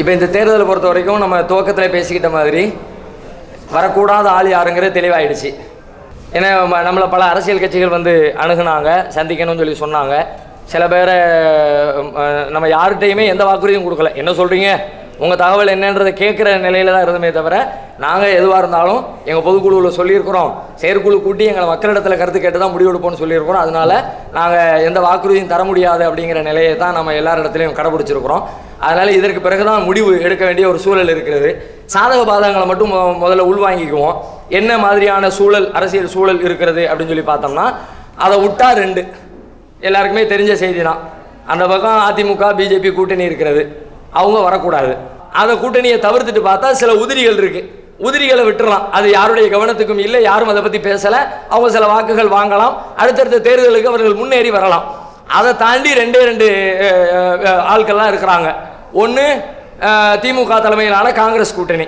இப்போ இந்த தேர்தலை பொறுத்த வரைக்கும் நம்ம துவக்கத்தில் பேசிக்கிட்ட மாதிரி வரக்கூடாத ஆள் யாருங்கிறது தெளிவாயிடுச்சு. ஏன்னா நம்மளை பல அரசியல் கட்சிகள் வந்து அணுகுனாங்க சந்திக்கணும்னு சொல்லி சொன்னாங்க. சில பேரை நம்ம யார்கிட்டையுமே எந்த வாக்குறுதியும் கொடுக்கல. என்ன சொல்கிறீங்க உங்கள் தகவல் என்னன்றதை கேட்குற நிலையில தான் இருந்தமே தவிர நாங்கள் எதுவாக இருந்தாலும் எங்கள் பொதுக்குழுவில் சொல்லியிருக்கிறோம். செயற்குழு கூட்டி எங்களை மக்களிடத்தில் கருத்து கேட்டு தான் முடிவெடுப்போம்னு சொல்லியிருக்கிறோம். அதனால நாங்கள் எந்த வாக்குறுதியும் தர முடியாது அப்படிங்கிற நிலையை தான் நம்ம எல்லார் இடத்துலையும் கடைபிடிச்சிருக்கிறோம். அதனால் இதற்கு பிறகு தான் முடிவு எடுக்க வேண்டிய ஒரு சூழல் இருக்கிறது. சாதக பாதகங்களை மட்டும் மொ- முதல்ல உள்வாங்கிக்குவோம். என்ன மாதிரியான சூழல் அரசியல் சூழல் இருக்கிறது அப்படின்னு சொல்லி பார்த்தோம்னா அதை விட்டா ரெண்டு. எல்லாருக்குமே தெரிஞ்ச செய்தி தான் அந்த பக்கம் அதிமுக பிஜேபி கூட்டணி இருக்கிறது. அவங்க வரக்கூடாது. அந்த கூட்டணியை தவிர்த்துட்டு பார்த்தா சில உதிரிகள் இருக்குது உதிரிகளை விட்டுறலாம். அது யாருடைய கவனத்துக்கும் இல்லை யாரும் அதை பற்றி பேசலை. அவங்க சில வாக்குகள் வாங்கலாம். அடுத்தடுத்த தேர்தலுக்கு அவர்கள் முன்னேறி வரலாம். அதை தாண்டி ரெண்டே ரெண்டு ஆட்கள்லாம் இருக்கிறாங்க. ஒன்று திமுக தலைமையிலான காங்கிரஸ் கூட்டணி.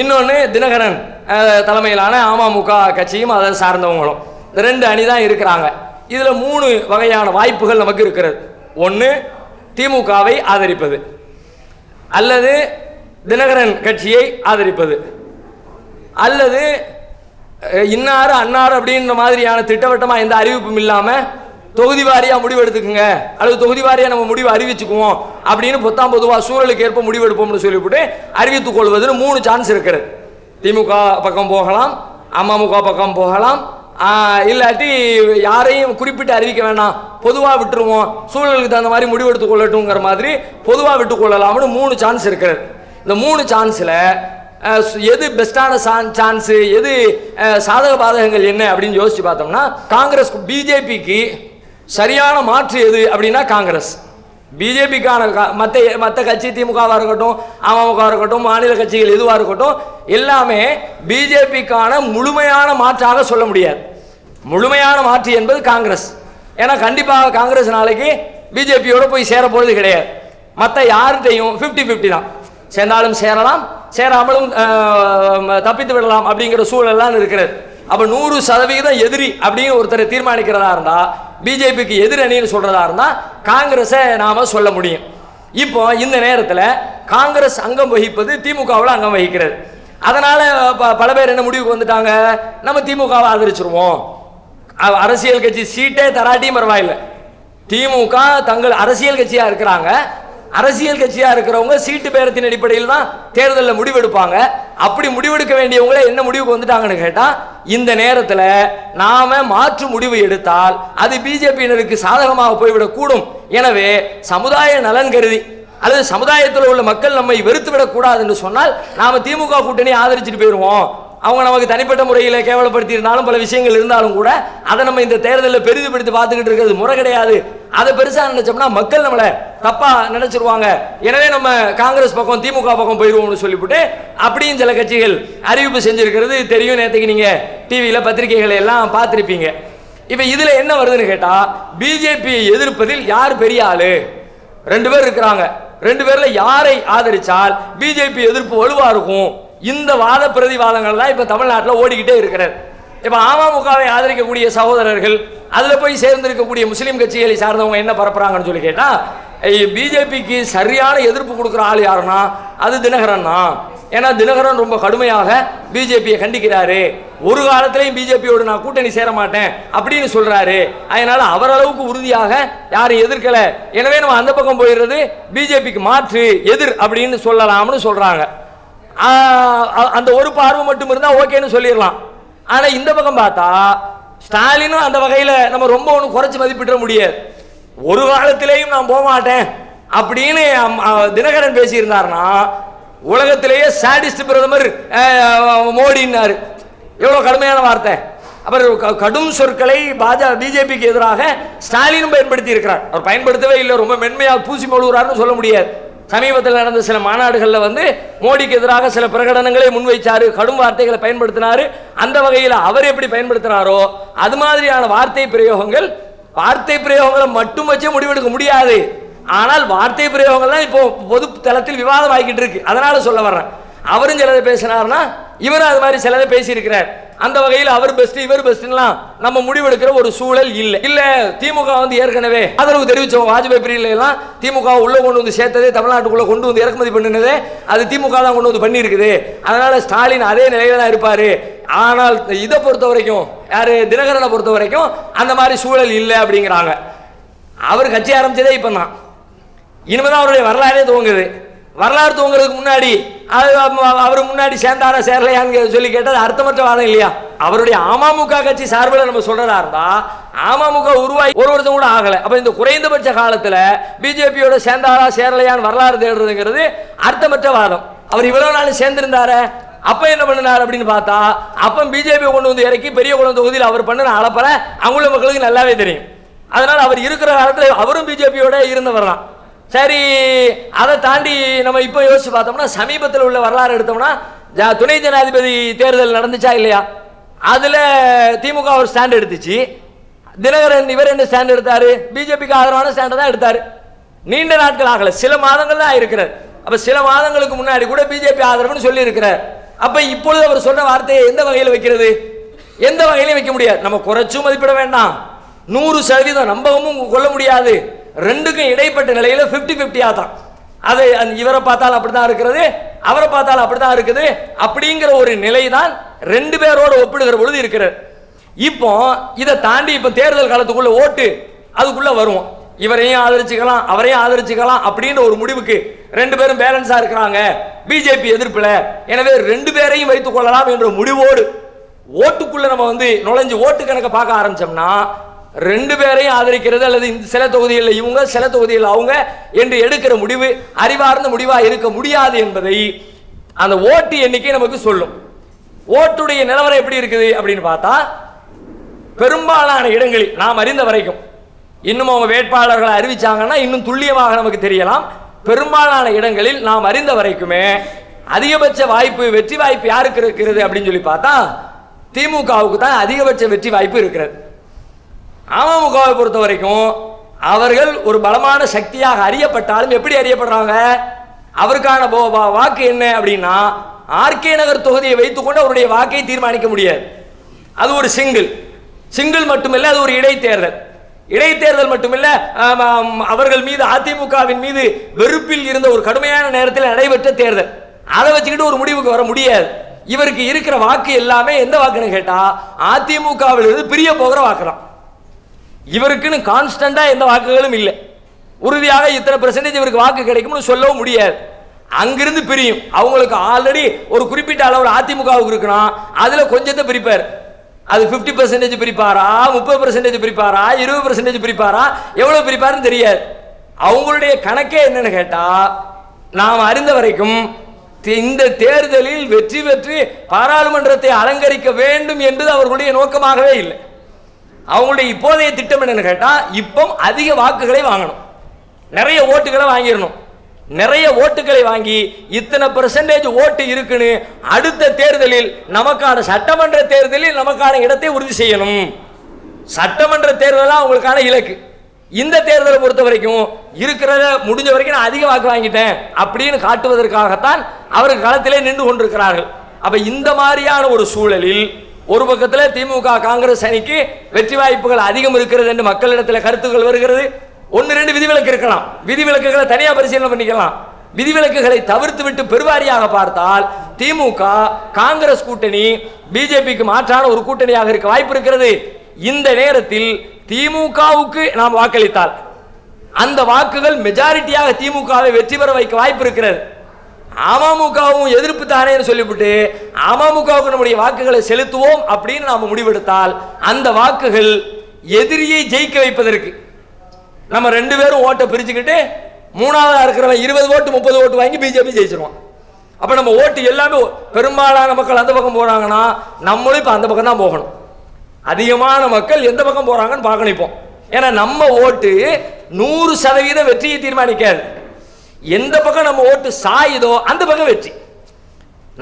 இன்னொன்று தினகரன் தலைமையிலான அமமுக கட்சியும் அதை சார்ந்தவங்களும். இந்த ரெண்டு அணி தான் இருக்கிறாங்க. இதில் மூணு வகையான வாய்ப்புகள் நமக்கு இருக்கிறது. ஒன்று திமுகவை ஆதரிப்பது. அல்லது தினகரன் கட்சியை ஆதரிப்பது. அல்லது இன்னார் அன்னார் அப்படின்ற மாதிரியான திட்டவட்டமாக எந்த அறிவிப்பும் இல்லாமல் தொகுதி வாரியாக முடிவு எடுத்துக்கோங்க அல்லது தொகுதி வாரியாக நம்ம முடிவு அறிவிச்சுக்குவோம். அப்படின்னு பொத்தாம் பொதுவாக சூழலுக்கு ஏற்ப முடிவு எடுப்போம்னு சொல்லிவிட்டு அறிவித்துக் கொள்வதுன்னு மூணு சான்ஸ் இருக்கிறது திமுக பக்கம் போகலாம் அமமுக பக்கம் போகலாம். இல்லாட்டி யாரையும் குறிப்பிட்டு அறிவிக்க வேண்டாம் பொதுவாக விட்டுருவோம். சூழலுக்கு தகுந்த மாதிரி முடிவு கொள்ளட்டுங்கிற மாதிரி பொதுவாக விட்டுக்கொள்ளலாம்னு மூணு சான்ஸ் இருக்கிறது இந்த மூணு சான்ஸில் எது பெஸ்ட்டான சான்ஸு எது சாதக பாதகங்கள் என்ன அப்படின்னு யோசித்து பார்த்தோம்னா காங்கிரஸ் பிஜேபிக்கு சரியான மாற்று எது அப்படின்னா காங்கிரஸ். பிஜேபிக்கான மற்ற மற்ற கட்சி திமுகவாக இருக்கட்டும் அமமுக இருக்கட்டும் மாநில கட்சிகள் எதுவாக இருக்கட்டும் எல்லாமே பிஜேபிக்கான முழுமையான மாற்றாக சொல்ல முடியாது. முழுமையான மாற்று என்பது காங்கிரஸ். ஏன்னா கண்டிப்பாக காங்கிரஸ் நாளைக்கு பிஜேபியோடு போய் சேர போகிறது கிடையாது. மற்ற யார்கிட்டையும் ஃபிஃப்டி ஃபிஃப்டி தான். சேர்ந்தாலும் சேரலாம் சேராமலும் தப்பித்து விடலாம் அப்படிங்கிற சூழல்லாம் இருக்கிறது. அப்போ நூறு சதவிகிதம் எதிரி அப்படின்னு ஒருத்தரை தீர்மானிக்கிறதா இருந்தால் பிஜேபிக்கு எதிரணின்னு சொல்கிறதா இருந்தால் காங்கிரஸை நாம் சொல்ல முடியும். இப்போ இந்த நேரத்தில் காங்கிரஸ் அங்கம் வகிப்பது திமுகவில் அங்கம் வகிக்கிறது. அதனால் ப- பல பேர் என்ன முடிவுக்கு வந்துட்டாங்க? நம்ம திமுகவை ஆதரிச்சிருவோம். அரசியல் கட்சி சீட்டே தராட்டியும் பரவாயில்லை. திமுக தங்கள் அரசியல் கட்சியாக இருக்கிறாங்க. அரசியல் கட்சியாக இருக்கிறவங்க சீட்டு பேரத்தின் அடிப்படையில் தான் தேர்தலில் முடிவெடுப்பாங்க. அப்படி முடிவெடுக்க வேண்டியவங்களே என்ன முடிவுக்கு வந்துட்டாங்கன்னு கேட்டால் இந்த நேரத்தில் நாம் மாற்று முடிவு எடுத்தால் அது பிஜேபியினருக்கு சாதகமாக போய்விடக்கூடும் எனவே சமுதாய நலன் கருதி அல்லது சமுதாயத்தில் உள்ள மக்கள் நம்மை வெறுத்து விடக்கூடாது என்று சொன்னால் நாம் திமுக கூட்டணி ஆதரிச்சுட்டு போயிடுவோம் அவங்க நமக்கு தனிப்பட்ட முறையில் கேவலப்படுத்தியிருந்தாலும் பல விஷயங்கள் இருந்தாலும் கூட அதை நம்ம இந்த தேர்தலில் பெரிதுபடுத்தி பார்த்துக்கிட்டு இருக்கிறது முறை கிடையாது. அதை பெருசாக நினைச்சோம்னா மக்கள் நம்மளை தப்பாக நினைச்சிருவாங்க. எனவே நம்ம காங்கிரஸ் பக்கம் திமுக பக்கம் போயிடுவோம்னு சொல்லிவிட்டு அப்படியும் சில கட்சிகள் அறிவிப்பு செஞ்சுருக்கிறது. தெரியும் நேற்றுக்கு நீங்கள் டிவியில் பத்திரிகைகளை எல்லாம் பார்த்துருப்பீங்க. இப்போ இதில் என்ன வருதுன்னு கேட்டால் பிஜேபியை எதிர்ப்பதில் யார் பெரிய ஆள்? ரெண்டு பேர் இருக்கிறாங்க. ரெண்டு பேரில் யாரை ஆதரித்தால் பிஜேபி எதிர்ப்பு வலுவாக இருக்கும்? இந்த வாத பிரதிவாதங்கள் தான் இப்போ தமிழ்நாட்டில் ஓடிக்கிட்டே இருக்கிறது. இப்போ அமமுகவை ஆதரிக்கக்கூடிய சகோதரர்கள் அதில் போய் சேர்ந்திருக்கக்கூடிய முஸ்லீம் கட்சிகளை சார்ந்தவங்க என்ன பரப்புறாங்கன்னு சொல்லி கேட்டால் பிஜேபிக்கு சரியான எதிர்ப்பு கொடுக்குற ஆள் யாருன்னா அது தினகரன் தான். ஏன்னா தினகரன் ரொம்ப கடுமையாக பிஜேபியை கண்டிக்கிறாரு. ஒரு காலத்திலையும் பிஜேபியோடு நான் கூட்டணி சேர மாட்டேன் அப்படின்னு சொல்றாரு. அதனால அவரளவுக்கு உறுதியாக யாரும் எதிர்க்கல. எனவே நம்ம அந்த பக்கம் போயிடுறது பிஜேபிக்கு மாற்று எதிர் அப்படின்னு சொல்லலாம்னு சொல்றாங்க. அந்த ஒரு பார்வை மட்டும் இருந்தால் ஓகேன்னு சொல்லிடலாம். ஆனால் இந்த பக்கம் பார்த்தா ஸ்டாலினும் அந்த வகையில் நம்ம ரொம்ப ஒன்றும் குறைச்சி மதிப்பிட முடியாது. ஒரு காலத்திலேயும் நான் போக மாட்டேன் அப்படின்னு தினகரன் பேசியிருந்தாருன்னா உலகத்திலேயே சாடிஸ்ட் பிரதமர் மோடினார் எவ்வளோ கடுமையான வார்த்தை. அப்புறம் க- கடும் சொற்களை பாஜக பிஜேபிக்கு எதிராக ஸ்டாலினும் பயன்படுத்தி இருக்கிறார் அவர் பயன்படுத்தவே இல்லை ரொம்ப மென்மையாக பூசி மொழுகிறார்னு சொல்ல முடியாது. சமீபத்தில் நடந்த சில மாநாடுகளில் வந்து மோடிக்கு எதிராக சில பிரகடனங்களை முன்வைச்சார் கடும் வார்த்தைகளை பயன்படுத்தினாரு. அந்த வகையில் அவர் எப்படி பயன்படுத்தினாரோ அது மாதிரியான வார்த்தை பிரயோகங்கள் வார்த்தை பிரயோகங்களை மட்டும் வச்சே முடிவெடுக்க முடியாது. ஆனால் வார்த்தை பிரயோகங்கள்லாம் இப்போ பொது தளத்தில் விவாதம் ஆகிக்கிட்டு இருக்கு. அதனால சொல்ல வர்றேன். அவரும் சிலதை பேசினார்னா இவரும் அது மாதிரி சிலதை பேசியிருக்கிறார். அந்த வகையில் அவர் பெஸ்ட் இவர் பெஸ்ட்லாம் நம்ம முடிவெடுக்கிற ஒரு சூழல் இல்லை. இல்ல திமுக வந்து ஏற்கனவே ஆதரவு தெரிவிச்சோம் வாஜ்பாய் பீரியட்ல எல்லாம் திமுக உள்ள கொண்டு வந்து சேர்த்ததே தமிழ்நாட்டுக்குள்ள கொண்டு வந்து இறக்குமதி பண்ணினதே அது திமுக தான் கொண்டு வந்து பண்ணியிருக்குது. அதனால ஸ்டாலின் அதே நிலையில தான் இருப்பாரு. ஆனால் இதை பொறுத்த வரைக்கும் யாரு தினகரனை பொறுத்த வரைக்கும் அந்த மாதிரி சூழல் இல்லை அப்படிங்கிறாங்க. அவர் கட்சி ஆரம்பிச்சதே இப்போ தான் இனிமேதான் அவருடைய வரலாறே துவங்குது. வரலாறு தூங்குறதுக்கு முன்னாடி அது அவர் முன்னாடி சேர்ந்தாரா சேரலையான்னு சொல்லி கேட்டது அர்த்தமற்ற வாதம் இல்லையா? அவருடைய அமமுக கட்சி சார்பில் நம்ம சொல்றதா இருந்தா அமமுக உருவாகி ஒரு வருஷம் கூட ஆகலை. அப்போ இந்த குறைந்தபட்ச காலத்தில் பிஜேபியோட சேர்ந்தாரா சேரலையான்னு வரலாறு தேடுறதுங்கிறது அர்த்தமற்ற வாதம். அவர் இவ்வளவு நாள் சேர்ந்திருந்தாரு அப்ப என்ன பண்ணினார் அப்படின்னு பார்த்தா அப்ப பிஜேபி கொண்டு வந்து இறக்கி பெரிய குளம் தொகுதியில் அவர் பண்ணின அளப்பற அங்குள்ள மக்களுக்கு நல்லாவே தெரியும். அதனால அவர் இருக்கிற காலத்தில் அவரும் பிஜேபியோட இருந்தவர் தான் சரி அதை தாண்டி நம்ம இப்போ யோசிச்சு பார்த்தோம்னா சமீபத்தில் உள்ள வரலாறு எடுத்தோம்னா ஜ- துணை ஜனாதிபதி தேர்தல் நடந்துச்சா இல்லையா? அதில் திமுக ஒரு ஸ்டாண்ட் எடுத்துச்சு. தினகரன் இவர் என்ன ஸ்டாண்ட் எடுத்தார்? பிஜேபிக்கு ஆதரவான ஸ்டாண்ட் தான் எடுத்தார். நீண்ட நாட்கள் ஆகலை. சில மாதங்கள் தான் இருக்கிறார் அப்போ சில மாதங்களுக்கு முன்னாடி கூட பிஜேபி ஆதரவுன்னு சொல்லியிருக்கிறார். அப்போ இப்பொழுது அவர் சொன்ன வார்த்தையை எந்த வகையில் வைக்கிறது? எந்த வகையிலும் வைக்க முடியாது. நம்ம குறைச்சும் மதிப்பிட வேண்டாம். நூறு சதவீதம் நம்பகமும் கொள்ள முடியாது. ரெண்டுக்கும் இடைப்பட்ட நிலையில் ஃபிஃப்டி ஃபிஃப்டியாக தான் அதை அந் இவரை பார்த்தாலும் அப்படிதான் இருக்கிறது அவரை பார்த்தாலும் அப்படி தான் இருக்குது அப்படிங்கிற ஒரு நிலை தான் ரெண்டு பேரோடு ஒப்பிடுகிற பொழுது இருக்கிறது. இப்போ இதை தாண்டி இப்போ தேர்தல் காலத்துக்குள்ளே ஓட்டு அதுக்குள்ளே வருவோம். இவரையும் ஆதரிச்சுக்கலாம் அவரையும் ஆதரிச்சுக்கலாம் அப்படின்ற ஒரு முடிவுக்கு ரெண்டு பேரும் பேலன்ஸாக இருக்கிறாங்க. பிஜேபி எதிர்ப்பில். எனவே ரெண்டு பேரையும் வைத்துக் கொள்ளலாம் என்ற முடிவோடு ஓட்டுக்குள்ளே நம்ம வந்து நுழைஞ்சு ஓட்டு கணக்கை பார்க்க ஆரம்பிச்சோம்னா ரெண்டு பேரையும் ஆதரிக்கிறது அல்லது இந்த சில தொகுதிகளில் இவங்க சில தொகுதியில் அவங்க என்று எடுக்கிற முடிவு அறிவார்ந்த முடிவாக இருக்க முடியாது என்பதை அந்த ஓட்டு எண்ணிக்கை நமக்கு சொல்லும். ஓட்டுடைய நிலவரம் எப்படி இருக்குது அப்படின்னு பார்த்தா பெரும்பாலான இடங்களில் நாம் அறிந்த வரைக்கும் இன்னும் அவங்க வேட்பாளர்களை அறிவிச்சாங்கன்னா இன்னும் துல்லியமாக நமக்கு தெரியலாம். பெரும்பாலான இடங்களில் நாம் அறிந்த வரைக்குமே அதிகபட்ச வாய்ப்பு வெற்றி வாய்ப்பு யாருக்கு இருக்கிறது அப்படின்னு சொல்லி பார்த்தா திமுகவுக்கு தான் அதிகபட்ச வெற்றி வாய்ப்பு இருக்கிறது. அமமுகவை பொறுத்த வரைக்கும் அவர்கள் ஒரு பலமான சக்தியாக அறியப்பட்டாலும் எப்படி அறியப்படுறாங்க? அவருக்கான போ- வா- வாக்கு என்ன அப்படின்னா ஆர்கே நகர் தொகுதியை வைத்துக்கொண்டு அவருடைய வாக்கை தீர்மானிக்க முடியாது. அது ஒரு சிங்கிள். சிங்கிள் மட்டுமில்லை அது ஒரு இடைத்தேர்தல். இடைத்தேர்தல் மட்டுமில்ல அவர்கள் மீது அதிமுகவின் மீது வெறுப்பில் இருந்த ஒரு கடுமையான நேரத்தில் நடைபெற்ற தேர்தல். அதை வச்சுக்கிட்டு ஒரு முடிவுக்கு வர முடியாது. இவருக்கு இருக்கிற வாக்கு எல்லாமே எந்த வாக்குன்னு கேட்டா அதிமுகவில் இருந்து பிரிய போகிற வாக்கு தான் இவருக்குன்னு கான்ஸ்டண்டாக எந்த வாக்குகளும் இல்லை. உறுதியாக இத்தனை பெர்சன்டேஜ் இவருக்கு வாக்கு கிடைக்கும்னு சொல்லவும் முடியாது. அங்கிருந்து பிரியும். அவங்களுக்கு ஆல்ரெடி ஒரு குறிப்பிட்ட அளவில் அதிமுகவுக்கு இருக்கணும் அதில் கொஞ்சத்தை பிரிப்பார். அது 50% பர்சன்டேஜ் பிரிப்பாரா முப்பது பர்சன்டேஜ் பிரிப்பாரா இருபது பர்சன்டேஜ் பிரிப்பாரா எவ்வளோ பிரிப்பாருன்னு தெரியாது. அவங்களுடைய கணக்கே என்னன்னு கேட்டால் நாம் அறிந்த வரைக்கும் இந்த தேர்தலில் வெற்றி பெற்று பாராளுமன்றத்தை அலங்கரிக்க வேண்டும் என்பது அவர்களுடைய நோக்கமாகவே இல்லை. அவங்களுடைய இப்போதைய திட்டம் என்னன்னு கேட்டால் இப்போ அதிக வாக்குகளை வாங்கணும். நிறைய ஓட்டுகளை வாங்கிடணும். நிறைய ஓட்டுகளை வாங்கி இத்தனை பெர்சன்டேஜ் ஓட்டு இருக்குன்னு அடுத்த தேர்தலில் நமக்கான சட்டமன்ற தேர்தலில் நமக்கான இடத்தை உறுதி செய்யணும். சட்டமன்ற தேர்தலாம் அவங்களுக்கான இலக்கு. இந்த தேர்தலை பொறுத்த வரைக்கும் இருக்கிறத முடிஞ்ச வரைக்கும் நான் அதிக வாக்கு வாங்கிட்டேன் அப்படின்னு காட்டுவதற்காகத்தான் அவர்கள் களத்திலே நின்று கொண்டிருக்கிறார்கள். அப்போ இந்த மாதிரியான ஒரு சூழலில் ஒரு பக்கத்தில் திமுக காங்கிரஸ் அணிக்கு வெற்றி வாய்ப்புகள் அதிகம் இருக்கிறது என்று மக்களிடத்தில் கருத்துக்கள் வருகிறது. ஒன்று ரெண்டு விதிவிலக்கு இருக்கலாம். விதிவிலக்குகளை தனியாக பரிசீலனை பண்ணிக்கலாம். விதிவிலக்குகளை தவிர்த்து விட்டு பெருவாரியாக பார்த்தால் திமுக காங்கிரஸ் கூட்டணி பிஜேபிக்கு மாற்றான ஒரு கூட்டணியாக இருக்க வாய்ப்பு இருக்கிறது. இந்த நேரத்தில் திமுகவுக்கு நாம் வாக்களித்தால் அந்த வாக்குகள் மெஜாரிட்டியாக திமுகவை வெற்றி பெற வைக்க வாய்ப்பு இருக்கிறது. அமமுகவும் எதிர்ப்பு தானேன்னு சொல்லிவிட்டு அமமுகவுக்கு நம்முடைய வாக்குகளை செலுத்துவோம் அப்படின்னு நாம் முடிவெடுத்தால் அந்த வாக்குகள் எதிரியை ஜெயிக்க வைப்பதற்கு. நம்ம ரெண்டு பேரும் ஓட்டை பிரிச்சுக்கிட்டு மூணாவதாக இருக்கிறவன் இருபது ஓட்டு முப்பது ஓட்டு வாங்கி பிஜேபி ஜெயிச்சிருவான். அப்போ நம்ம ஓட்டு எல்லாமே பெரும்பாலான மக்கள் அந்த பக்கம் போகிறாங்கன்னா நம்மளும் இப்போ அந்த பக்கம் தான் போகணும். அதிகமான மக்கள் எந்த பக்கம் போகிறாங்கன்னு பார்க்கணும் இப்போ ஏன்னா நம்ம ஓட்டு நூறு சதவீதம் வெற்றியை தீர்மானிக்காது. எந்த பக்கம் நம்ம ஓட்டு சாயுதோ அந்த பக்கம் வெற்றி.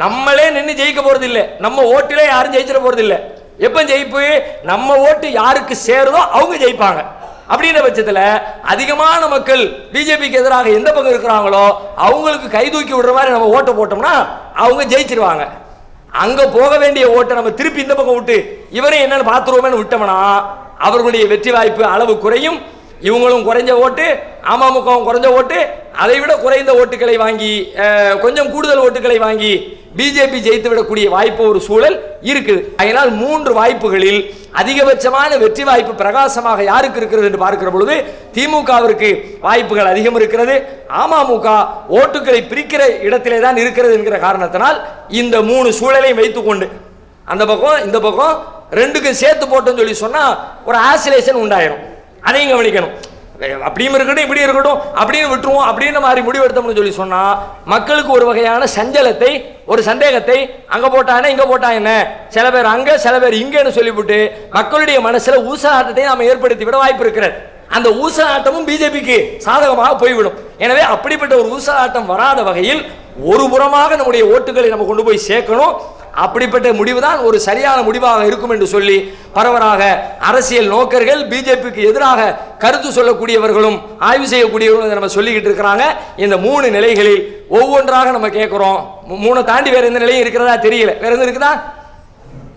நம்மளே நின்று ஜெயிக்க போறது இல்ல நம்ம ஓட்டிலே யாரும் ஜெயிச்சிட போறது இல்ல எப்ப ஜெயிப்பு? நம்ம ஓட்டு யாருக்கு சேருதோ அவங்க ஜெயிப்பாங்க. அப்படின்ற பட்சத்தில் அதிகமான மக்கள் பிஜேபிக்கு எதிராக எந்த பக்கம் இருக்கிறாங்களோ அவங்களுக்கு கை தூக்கி விடுற மாதிரி நம்ம ஓட்டை போட்டோம்னா அவங்க ஜெயிச்சிருவாங்க. அங்க போக வேண்டிய ஓட்டை நம்ம திருப்பி இந்த பக்கம் விட்டு இவரே என்னன்னு பார்த்துருவோமேனு விட்டோம்னா அவர்களுடைய வெற்றி வாய்ப்பு அளவு குறையும். இவங்களும் குறைஞ்ச ஓட்டு அமமுகவும் குறைஞ்ச ஓட்டு அதை விட குறைந்த ஓட்டுகளை வாங்கி கொஞ்சம் கூடுதல் ஓட்டுகளை வாங்கி பிஜேபி ஜெயித்து விடக்கூடிய வாய்ப்பு ஒரு சூழல் இருக்குது. அதனால் மூன்று வாய்ப்புகளில் அதிகபட்சமான வெற்றி வாய்ப்பு பிரகாசமாக யாருக்கு இருக்கிறது என்று பார்க்கிற பொழுது திமுகவிற்கு வாய்ப்புகள் அதிகம் இருக்கிறது. அமமுக ஓட்டுகளை பிரிக்கிற இடத்திலே தான் இருக்கிறது என்கிற காரணத்தினால் இந்த மூணு சூழலையும் வைத்துக்கொண்டு அந்த பக்கம் இந்த பக்கம் ரெண்டுக்கும் சேர்த்து போட்டோம்னு சொல்லி சொன்னால் ஒரு ஆசிலேஷன் உண்டாயிரும். அதையும் கவனிக்கணும். அப்படியும் இருக்கட்டும் இப்படி இருக்கட்டும் அப்படின்னு விட்டுருவோம் அப்படின்னு மாதிரி முடிவெடுத்தோம்னு சொல்லி சொன்னா மக்களுக்கு ஒரு வகையான சஞ்சலத்தை ஒரு சந்தேகத்தை அங்க போட்டானே இங்க போட்டா என்ன சில பேர் அங்க சில பேர் இங்கன்னு சொல்லிவிட்டு மக்களுடைய மனசுல ஊசலாட்டத்தை நாம ஏற்படுத்தி விட வாய்ப்பு இருக்கிறது. அந்த ஊசலாட்டமும் பிஜேபிக்கு சாதகமாக போய்விடும். எனவே அப்படிப்பட்ட ஒரு ஊசலாட்டம் வராத வகையில் ஒரு புறமாக நம்முடைய ஓட்டுகளை நம்ம கொண்டு போய் சேர்க்கணும். அப்படிப்பட்ட முடிவு தான் ஒரு சரியான முடிவாக இருக்கும் என்று சொல்லி பரவலாக அரசியல் நோக்கர்கள் பிஜேபிக்கு எதிராக கருத்து சொல்லக்கூடியவர்களும் ஆய்வு செய்யக்கூடியவர்களும் நம்ம சொல்லிக்கிட்டு இருக்கிறாங்க. இந்த மூணு நிலைகளில் ஒவ்வொன்றாக நம்ம கேட்குறோம். மூணை தாண்டி வேற எந்த நிலையும் இருக்கிறதா தெரியல. வேற எதுவும் இருக்குதா?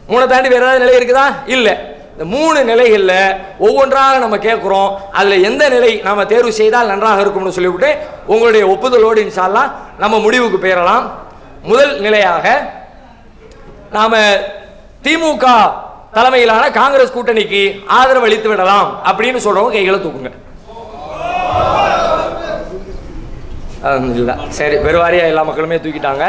மூணை தாண்டி வேற ஏதாவது நிலை இருக்குதா? இல்லை. இந்த மூணு நிலைகளில் ஒவ்வொன்றாக நம்ம கேட்குறோம். அதில் எந்த நிலை நாம் தேர்வு செய்தால் நன்றாக இருக்கும்னு சொல்லிவிட்டு உங்களுடைய ஒப்புதலோடு இன்ஷால்லாம் நம்ம முடிவுக்கு பெயரலாம். முதல் நிலையாக நாம திமுக தலைமையிலான காங்கிரஸ் கூட்டணிக்கு ஆதரவு அளித்து விடலாம் அப்படின்னு சொல்றவங்க கைகளை தூக்குங்க. சரி பெருவாரியா எல்லா மக்களுமே தூக்கிட்டாங்க.